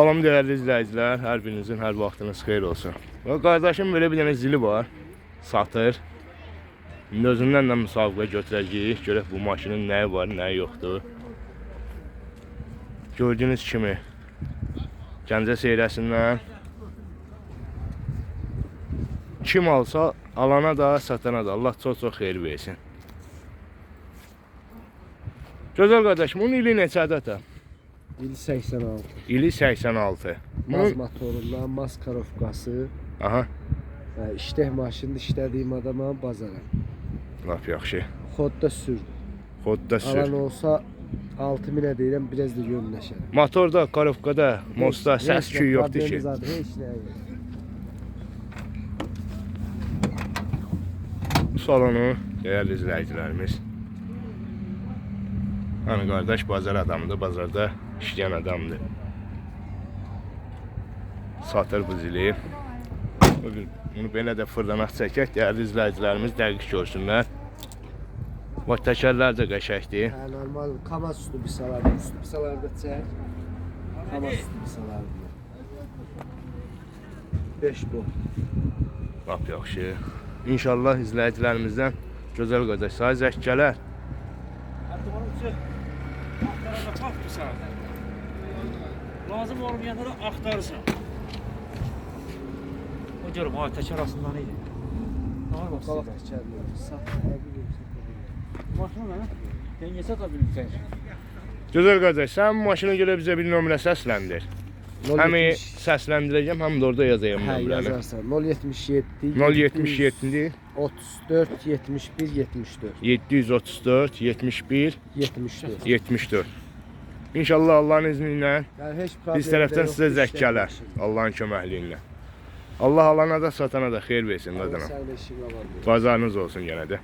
Salam değerli izləyicilər, hər birinizin hər vaxtınız xeyir olsun. Və qardaşım belə bir dənə zili var, satır. İndi özündən də müsabiqə götürəcəyik, görək bu maşının nəyi var, nəyi yoxdur. Gördüyünüz kimi Gəncə seyrəsindən kim alsa alana da, satana da Allah çox-çox xeyir versin. Gözəl qardaşım, bunun ili neçədir ata? İl 86. İli 86. Maz Bunun... motorundan, maz karovkası. Aha, e, işlək maşında işlədiyim adama bazara. lap yaxşı. Xodda sürdüm. Xodda sür. Alan olsa 6000'e deyirəm, biraz da yönləşərəm. Motorda, karovkada, mosta səs küyü yoxdur ki. zadı, Heç nə yox. Salonu değerli izləyicilərimiz. Hani qardaş bazar adamıdır, bazarda işləyən adamdır. Satır bu zili. Bugün bunu belə də fırlanaq çəkək, dəyərli izləyicilərimiz dəqiq görsünlər. Bax təkərlər də qəşəkdir. Hə, normal kama üstü bir salar, üstü bir salarda çək. Kama üstü bir salarda. 5 bu. Lap yaxşı. İnşallah izləyicilərimizdən gözəl qardaş say zəkkələr. Lazım olmayanda da aktarırsan. O diyorum o ateş arasından neydi? Ne var bak Qalaq sizde? təkərlər. Sat, həqiqi Maşını ne? Denge satabilirsen. Gözəl qardaş, sən bu maşına nömrə səsləndir. Həm səsləndirəcəm, həm də orada yazacağım Hə, nömrəni. yazarsan. 077 077 34 71 74 734 71 74. 74. İnşallah Allahın izni ilə Yəni biz tərəfdən də sizə zəkkələr. işləyir. Allahın köməkliyi ilə. Allah alana da satana da xeyir versin qadına. Bazarınız olsun yenə də.